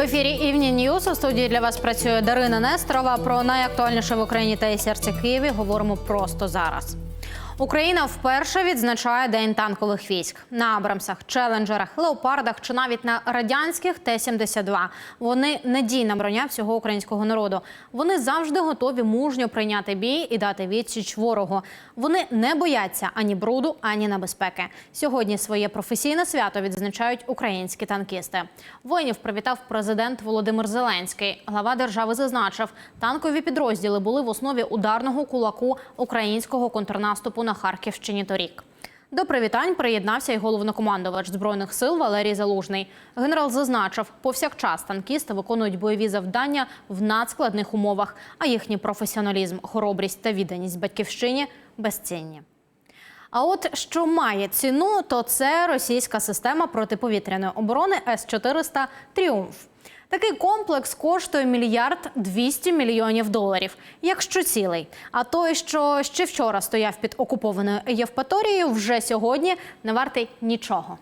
В ефірі «Івні News у студії для вас працює Дарина Нестрова. Про найактуальніше в Україні та і серці Києві говоримо просто зараз. Україна вперше відзначає День танкових військ на Абрамсах, челенджерах, леопардах чи навіть на радянських Т-72. Вони надійна броня всього українського народу. Вони завжди готові мужньо прийняти бій і дати відсіч ворогу. Вони не бояться ані бруду, ані небезпеки. Сьогодні своє професійне свято відзначають українські танкісти. Воїнів привітав президент Володимир Зеленський. Глава держави зазначив, танкові підрозділи були в основі ударного кулаку українського контрнаступу на Харківщині торік. До привітань приєднався й головнокомандувач збройних сил Валерій Залужний. Генерал зазначив, повсякчас танкісти виконують бойові завдання в надскладних умовах, а їхній професіоналізм, хоробрість та відданість батьківщині безцінні. А от що має ціну, то це російська система протиповітряної оборони С-400 Тріумф. Такий комплекс коштує мільярд 200 мільйонів доларів, якщо цілий. А той, що ще вчора стояв під окупованою Євпаторією, вже сьогодні не вартий нічого.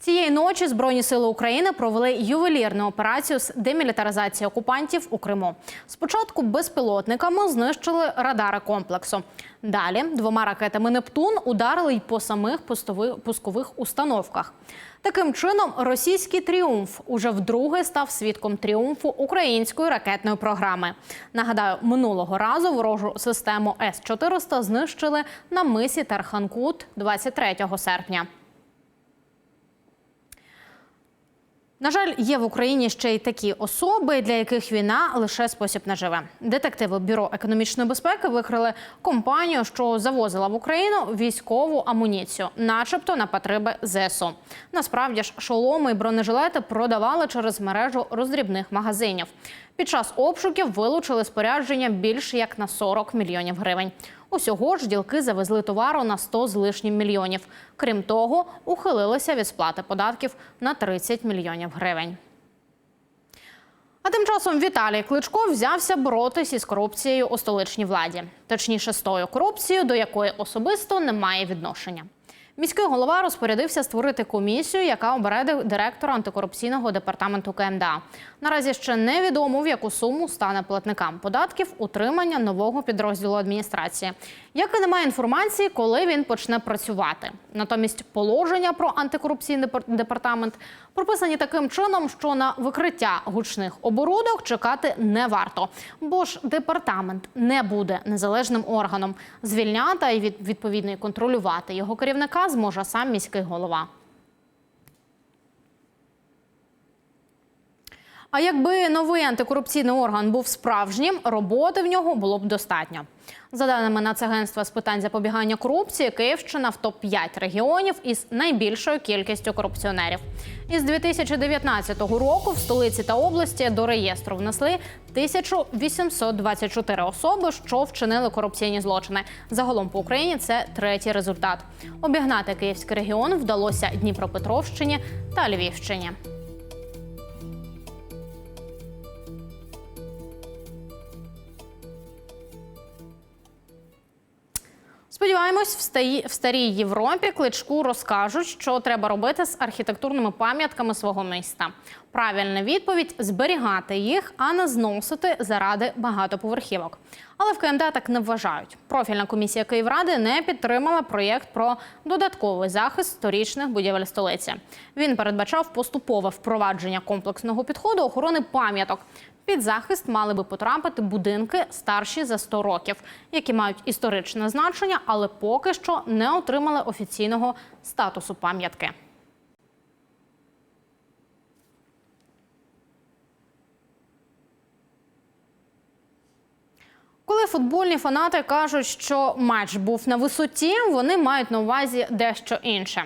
Цієї ночі Збройні сили України провели ювелірну операцію з демілітаризації окупантів у Криму. Спочатку безпілотниками знищили радари комплексу. Далі двома ракетами Нептун ударили й по самих пускових установках. Таким чином, російський тріумф уже вдруге став свідком тріумфу української ракетної програми. Нагадаю, минулого разу ворожу систему С-400 знищили на мисі Тарханкут 23 серпня. На жаль, є в Україні ще й такі особи, для яких війна лише спосіб наживе. Детективи бюро економічної безпеки викрили компанію, що завозила в Україну військову амуніцію, начебто на потреби ЗСУ. Насправді ж, шоломи і бронежилети продавали через мережу роздрібних магазинів. Під час обшуків вилучили спорядження більш як на 40 мільйонів гривень. Усього ж ділки завезли товару на 100 з лишнім мільйонів. Крім того, ухилилися від сплати податків на 30 мільйонів гривень. А тим часом Віталій Кличко взявся боротись із корупцією у столичній владі, точніше з тою корупцією, до якої особисто немає відношення. Міський голова розпорядився створити комісію, яка обереде директора антикорупційного департаменту КМДА. Наразі ще невідомо, в яку суму стане платникам податків утримання нового підрозділу адміністрації. Як і немає інформації, коли він почне працювати. Натомість положення про антикорупційний депар- департамент прописані таким чином, що на викриття гучних оборудок чекати не варто, бо ж департамент не буде незалежним органом. Звільняти і від відповідно контролювати його керівника зможе сам міський голова. А якби новий антикорупційний орган був справжнім, роботи в нього було б достатньо. За даними Нацагентства з питань запобігання корупції, Київщина в топ 5 регіонів із найбільшою кількістю корупціонерів. Із 2019 року в столиці та області до реєстру внесли 1824 особи, що вчинили корупційні злочини. Загалом по Україні це третій результат. Обігнати київський регіон вдалося Дніпропетровщині та Львівщині. Сподіваємось, в старій, в старій Європі кличку розкажуть, що треба робити з архітектурними пам'ятками свого міста. Правильна відповідь зберігати їх, а не зносити заради багатоповерхівок. Але в КМДА так не вважають. Профільна комісія Київради не підтримала проєкт про додатковий захист сторічних будівель столиці. Він передбачав поступове впровадження комплексного підходу охорони пам'яток. Під захист мали би потрапити будинки старші за 100 років, які мають історичне значення, але поки що не отримали офіційного статусу пам'ятки. Коли футбольні фанати кажуть, що матч був на висоті, вони мають на увазі дещо інше.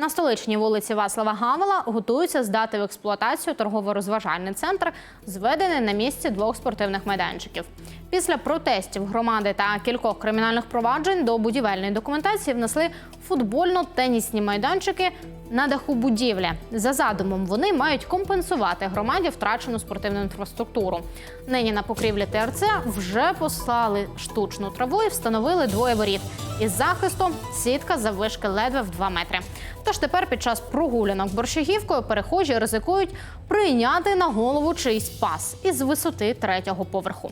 На столичній вулиці Васлава Гавела готуються здати в експлуатацію торгово-розважальний центр, зведений на місці двох спортивних майданчиків. Після протестів громади та кількох кримінальних проваджень до будівельної документації внесли футбольно-тенісні майданчики на даху будівлі. За задумом вони мають компенсувати громаді втрачену спортивну інфраструктуру. Нині на покрівлі ТРЦ вже послали штучну траву і встановили двоє воріт. Із захисту сітка заввишки ледве в 2 метри. Тож тепер під час прогулянок борщагівкою перехожі ризикують прийняти на голову чийсь пас із висоти третього поверху.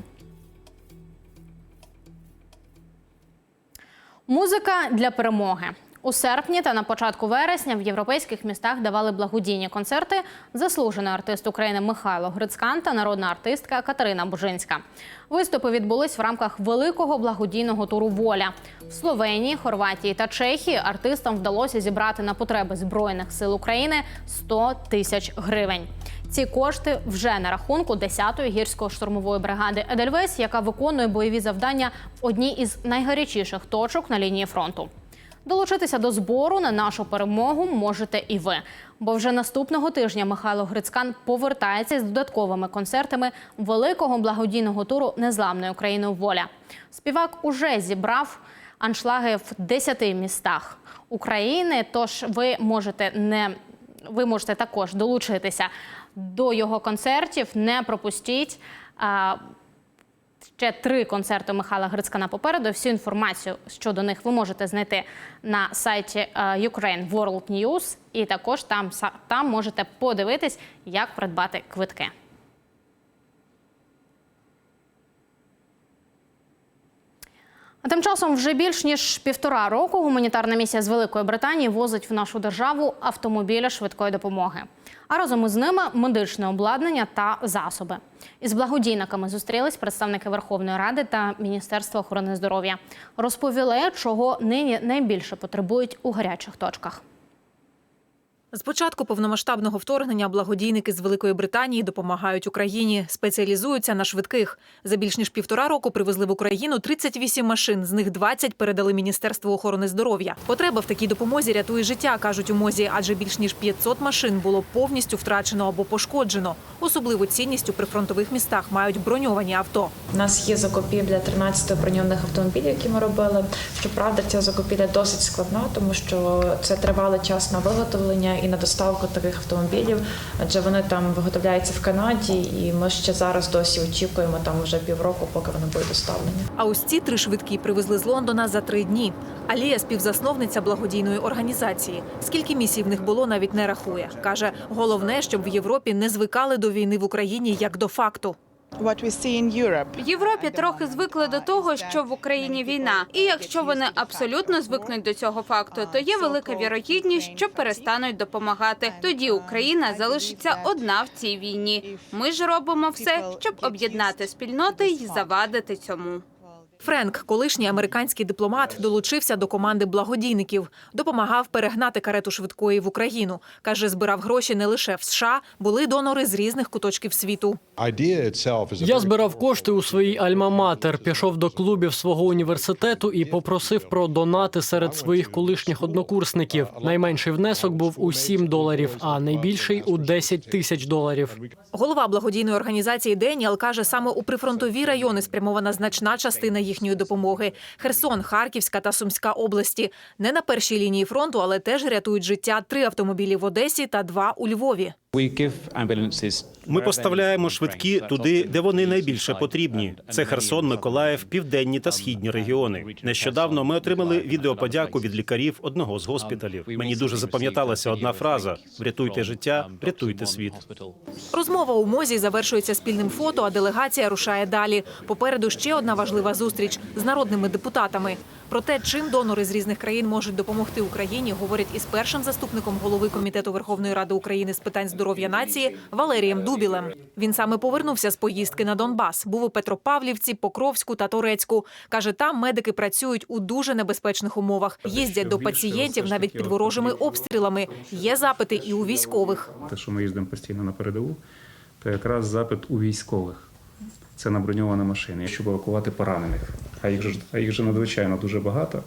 Музика для перемоги. У серпні та на початку вересня в європейських містах давали благодійні концерти заслужений артист України Михайло Грицькан та народна артистка Катерина Бужинська. Виступи відбулись в рамках великого благодійного туру Воля в Словенії, Хорватії та Чехії. Артистам вдалося зібрати на потреби збройних сил України 100 тисяч гривень. Ці кошти вже на рахунку 10-ї гірсько-штурмової бригади Едельвейс, яка виконує бойові завдання в одній із найгарячіших точок на лінії фронту. Долучитися до збору на нашу перемогу можете і ви. Бо вже наступного тижня Михайло Грицькан повертається з додатковими концертами великого благодійного туру Незламної України воля. Співак уже зібрав аншлаги в 10 містах України. Тож ви можете не ви можете також долучитися до його концертів. Не пропустіть. Ще три концерти Михайла Грицкана попереду. Всю інформацію щодо них ви можете знайти на сайті е, Ukraine World News. І також там, там можете подивитись, як придбати квитки. А тим часом вже більш ніж півтора року гуманітарна місія з Великої Британії возить в нашу державу автомобілі швидкої допомоги. А разом із ними медичне обладнання та засоби. Із благодійниками зустрілись представники Верховної Ради та Міністерства охорони здоров'я. Розповіли, чого нині найбільше потребують у гарячих точках. З початку повномасштабного вторгнення благодійники з Великої Британії допомагають Україні, спеціалізуються на швидких. За більш ніж півтора року привезли в Україну 38 машин, з них 20 передали Міністерству охорони здоров'я. Потреба в такій допомозі рятує життя, кажуть у мозі, адже більш ніж 500 машин було повністю втрачено або пошкоджено. Особливу цінність у прифронтових містах мають броньовані авто. У нас є закупівля 13 броньованих автомобілів, які ми робили. Щоправда, ця закупівля досить складна, тому що це тривалий час на виготовлення і на доставку таких автомобілів, адже вони там виготовляються в Канаді, і ми ще зараз досі очікуємо там вже півроку, поки вони будуть доставлені. А ось ці три швидкі привезли з Лондона за три дні. Алія, співзасновниця благодійної організації. Скільки місій в них було, навіть не рахує. Каже, головне, щоб в Європі не звикали до війни в Україні як до факту. В Європі трохи звикли до того, що в Україні війна, і якщо вони абсолютно звикнуть до цього факту, то є велика вірогідність, що перестануть допомагати. Тоді Україна залишиться одна в цій війні. Ми ж робимо все, щоб об'єднати спільноти і завадити цьому. Френк, колишній американський дипломат, долучився до команди благодійників, допомагав перегнати карету швидкої в Україну. каже, збирав гроші не лише в США, були донори з різних куточків світу. Я збирав кошти у своїй альма-матер, пішов до клубів свого університету і попросив про донати серед своїх колишніх однокурсників. Найменший внесок був у 7 доларів, а найбільший у 10 тисяч доларів. Голова благодійної організації Деніел каже, саме у прифронтові райони спрямована значна частина їхньої допомоги. Херсон, Харківська та Сумська області не на першій лінії фронту, але теж рятують життя три автомобілі в Одесі та два у Львові. Ми поставляємо швидкі туди, де вони найбільше потрібні. Це Херсон, Миколаїв, південні та східні регіони. Нещодавно ми отримали відеоподяку від лікарів одного з госпіталів. Мені дуже запам'яталася одна фраза: врятуйте життя, врятуйте світ. Розмова у мозі завершується спільним фото, а делегація рушає далі. Попереду ще одна важлива зустріч з народними депутатами. Про те, чим донори з різних країн можуть допомогти Україні, говорять із першим заступником голови комітету Верховної Ради України з питань здоров'я нації Валерієм Дубілем. Він саме повернувся з поїздки на Донбас. Був у Петропавлівці, Покровську та Торецьку. каже, там медики працюють у дуже небезпечних умовах. Їздять до пацієнтів навіть під ворожими обстрілами. Є запити і у військових. те, що ми їздимо постійно на передову, то якраз запит у військових. Це на броньовані машини, щоб евакувати поранених. А їх же, а їх же надзвичайно дуже багато.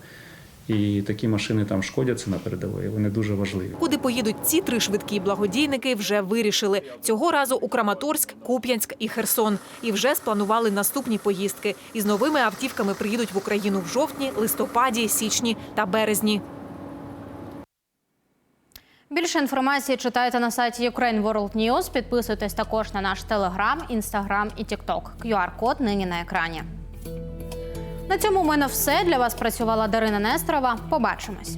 І такі машини там шкодяться на передовій, вони дуже важливі. Куди поїдуть ці три швидкі благодійники, вже вирішили. Цього разу у Краматорськ, Куп'янськ і Херсон. І вже спланували наступні поїздки. Із новими автівками приїдуть в Україну в жовтні, листопаді, січні та березні. Більше інформації читайте на сайті Ukraine World News. Підписуйтесь також на наш телеграм, інстаграм і тікток. QR-код нині на екрані. На цьому у мене все для вас працювала Дарина Нестрова. Побачимось.